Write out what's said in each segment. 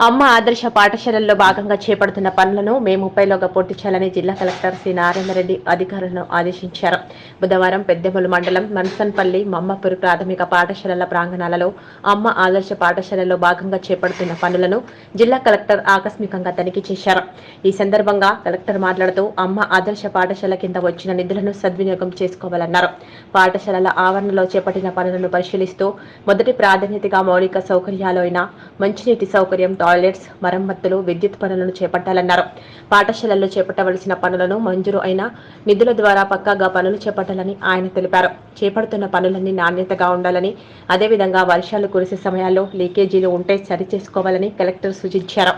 అమ్మ ఆదర్శ పాఠశాలల్లో భాగంగా చేపడుతున్న పనులను మే ముప్పైలోగా పూర్తి చేయాలని జిల్లా కలెక్టర్ సి నారాయణరెడ్డి అధికారులను ఆదేశించారు. బుధవారం పెద్దెమలు మండలం మన్సన్పల్లి మమ్మపూర్ ప్రాథమిక పాఠశాలల ప్రాంగణాలలో అమ్మ ఆదర్శ పాఠశాలలో భాగంగా చేపడుతున్న పనులను జిల్లా కలెక్టర్ ఆకస్మికంగా తనిఖీ చేశారు. ఈ సందర్భంగా కలెక్టర్ మాట్లాడుతూ అమ్మ ఆదర్శ పాఠశాల కింద వచ్చిన నిధులను సద్వినియోగం చేసుకోవాలన్నారు. పాఠశాలల ఆవరణలో చేపట్టిన పనులను పరిశీలిస్తూ మొదటి ప్రాధాన్యతగా మౌలిక సౌకర్యాలు అయిన మంచినీటి సౌకర్యం టాయిలెట్స్ మరమ్మతులు విద్యుత్ పనులను చేపట్టాలన్నారు. పాఠశాలల్లో చేపట్టవలసిన పనులను మంజూరు అయిన నిధుల ద్వారా పక్కాగా పనులు చేపట్టాలని ఆయన తెలిపారు. చేపడుతున్న పనులన్నీ నాణ్యతగా ఉండాలని అదేవిధంగా వర్షాలు కురిసే సమయాల్లో లీకేజీలు ఉంటే సరిచేసుకోవాలని కలెక్టర్ సూచించారు.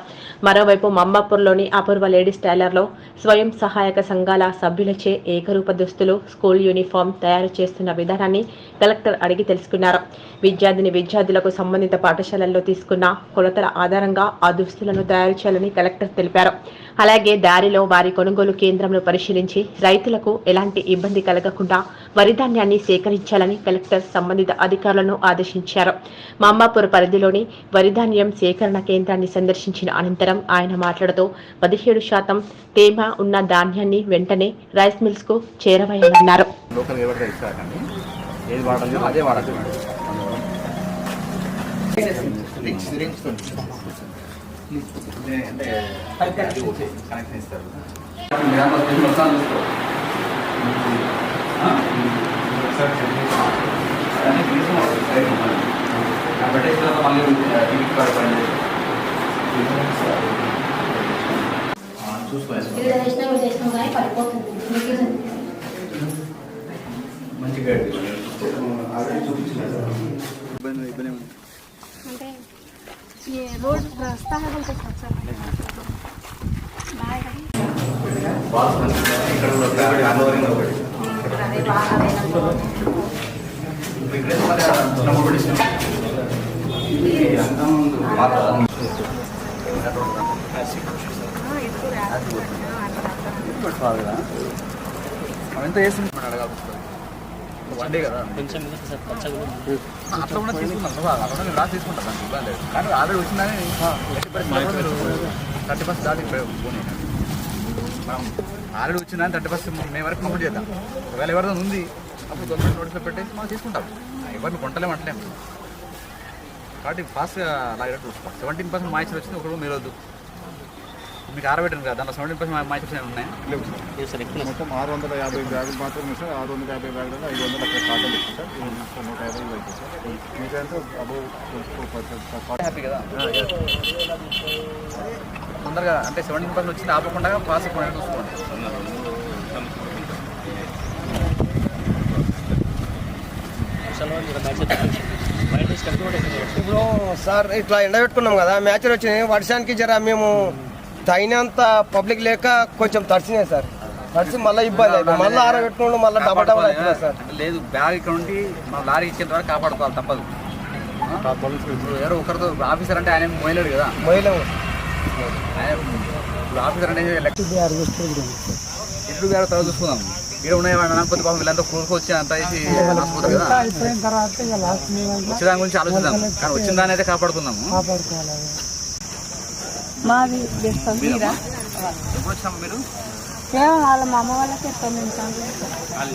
మరోవైపు మమ్మాపూర్లోని అపూర్వ లేడీస్ టైలర్లో స్వయం సహాయక సంఘాల సభ్యులచే ఏకరూప దుస్తులు స్కూల్ యూనిఫామ్ తయారు చేస్తున్న విధానాన్ని కలెక్టర్ అడిగి తెలుసుకున్నారు. విద్యార్థిని విద్యార్థులకు సంబంధిత పాఠశాలల్లో తీసుకున్న కొలతల ఆధారంగా ఆ దుస్తులను తయారు చేయాలని కలెక్టర్ తెలిపారు. అలాగే దారిలో వారి కొనుగోలు కేంద్రంలో పరిశీలించి రైతులకు ఎలాంటి ఇబ్బంది కలగకుండా వరి ధాన్యాన్ని సేకరించాలని కలెక్టర్ సంబంధిత అధికారులను ఆదేశించారు. మామాపూర్ పరిధిలోని వరి ధాన్యం సేకరణ కేంద్రాన్ని సందర్శించిన అనంతరం ఆయన మాట్లాడుతూ పదిహేడు శాతం తేమ ఉన్న ధాన్యాన్ని వెంటనే రైస్ మిల్స్కు చేరవేయాలన్నారు కనెక్షన్ ఇస్తారు కాబట్టి మళ్ళీ టికెట్ పడండి మీరు మంచిగా ఇబ్బంది ఇబ్బంది అంటే ये रोड रास्ता है बोलते साथ साथ बाय బాల్స్ మంచిగా ఇక్కడ కూడా ఒకటి అన్నవరంలో ఒకటి ఇక్కడ మరి చిన్న ఒకటి ఇది అందం మాత్రం ఎంత వేస్తున్నాడు అడగాలి వన్డే కదా కొంచెం అట్లా కూడా తీసుకున్నాం నువ్వు అట్లా కూడా నేను రాసి తీసుకుంటాను. దానికి ఇబ్బంది లేదు. కానీ ఆల్రెడీ వచ్చిందని థర్టీ ఫస్ట్ దాటి పోనీ. మనం ఆల్రెడీ వచ్చిందని థర్టీ ఫస్ట్ మేము వరకు కంప్లీట్ చేద్దాం. ఒకవేళ ఎవరిదో ఉంది అప్పుడు గవర్నమెంట్ నోటీస్లో పెట్టేసి మనం తీసుకుంటాం. ఎవరిని కొంటలేం అంటలేం. కాబట్టి ఫాస్ట్గా లాగేటట్టు చూసుకో సెవెంటీన్ పర్సెంట్ మాయిచర్ వచ్చింది ఒకరు మీరు వద్దు మీకు ఆరబెట్టాను కదా దాంట్లో సెవెంటీన్ పర్సెంట్ ఏమి ఉన్నాయి? సార్. ఎక్కువ మొత్తం ఆరు వందల యాభై బ్యాగులు మాత్రమే సార్ ఆరు వందల యాభై బ్యాగులలో ఐదు వందల అక్కడ కాటన్ ఇస్తుంది సార్. నూట యాభై సార్. అబౌవ్ హ్యాపీ కదా? తొందరగా అంటే సెవెంటీన్ పర్సెంట్ వచ్చింది ఆపకుండా ఫాస్ట్ కొనేది చూసుకోండి. ఇప్పుడు సార్ ఇట్లా ఎండబెట్టుకున్నాం కదా మ్యాచ్లు వచ్చినాయి వర్షానికి జర మేము తగినంత పబ్లిక్ లేక కొంచెం తడిచినాయి సార్. తడిచి మళ్ళీ ఇబ్బంది అవుతుంది మళ్ళీ ఆరబెట్టుకోండి మళ్ళీ డబల్ డబల్ అవుతుంది సార్. అంటే లేదు బ్యాగ్ ఇక్కడ ఉండి మన లారీ ఇచ్చిన తర్వాత కాపాడుకోవాలి తప్పదు. ఎవరో ఒకరితో ఆఫీసర్ అంటే ఆయన మోయలేడు కదా. ఇప్పుడు ఆఫీసర్ అనేది ఇప్పుడు గారు తర్వాత చూసుకుందాం. ఇక్కడ ఉన్నాయి అనకపోతే పాపం వీళ్ళంతా కూరుకొచ్చి అంతా వేసి కదా. వచ్చే దాని గురించి ఆలోచిద్దాం. కానీ వచ్చిన దాన్ని అయితే కాపాడుకుందాము. మాది మీరా? మీరు? ఏమో వాళ్ళ మా అమ్మ వాళ్ళకి తొమ్మిది సంవత్సరాలు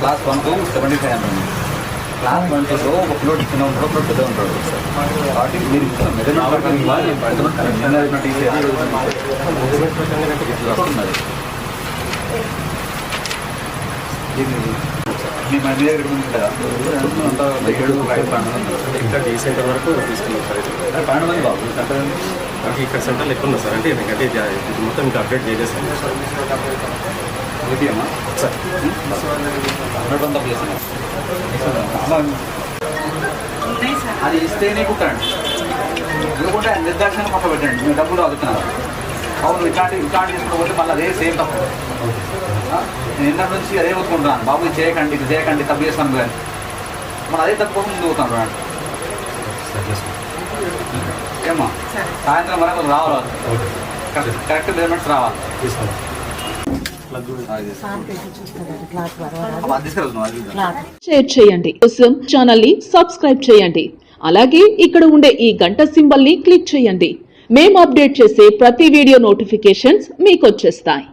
class one two seventy five hundred class one టూలో ఒక పిలోడ్ చిన్న ఉంటాడు ఒక పెద్ద ఉంటాడు కాబట్టి మీరు మీ మన ఉంది కదా అంతా ఏడు సెంటర్ వరకు తీసుకున్నాం సార్. పన్నెండు మంది బాబు నాకు ఇక్కడ సెంటర్లు ఎక్కువ ఉన్నాయి సార్. అంటే ఎందుకంటే మొత్తం ఇంకా అప్డేట్ ఏటీఎమ్మా సార్. ప్లేస్ అది ఇస్తేనే కుట్టండి ఇవ్వకుంటే నిర్దాక్షణ పక్క పెట్టండి. మీరు డబ్బులు అడుగుతున్నారు అవును ఇట్లాంటి ఇట్లాంటి చేసుకోకపోతే మళ్ళీ అదే సేమ్ తప్పు. ఆ? నేను ఇంత నుంచి అదే ఒప్పుకుంటున్నాను బాబు ఇది చేయకండి ఇది చేయకండి తప్పు చేస్తాను కానీ మరి అదే తప్పు ముందు పోతాను ఏమా సాయంత్రం వరకు రావాలి? కరెక్ట్ మెజర్మెంట్స్ రావాలి. షేర్ చేయండి. కోసం ఛానల్ని సబ్స్క్రైబ్ చేయండి. అలాగే ఇక్కడ ఉండే ఈ గంట సింబల్ని క్లిక్ చేయండి. మేము అప్డేట్ చేసే ప్రతి వీడియో నోటిఫికేషన్స్ మీకు వచ్చేస్తాయి.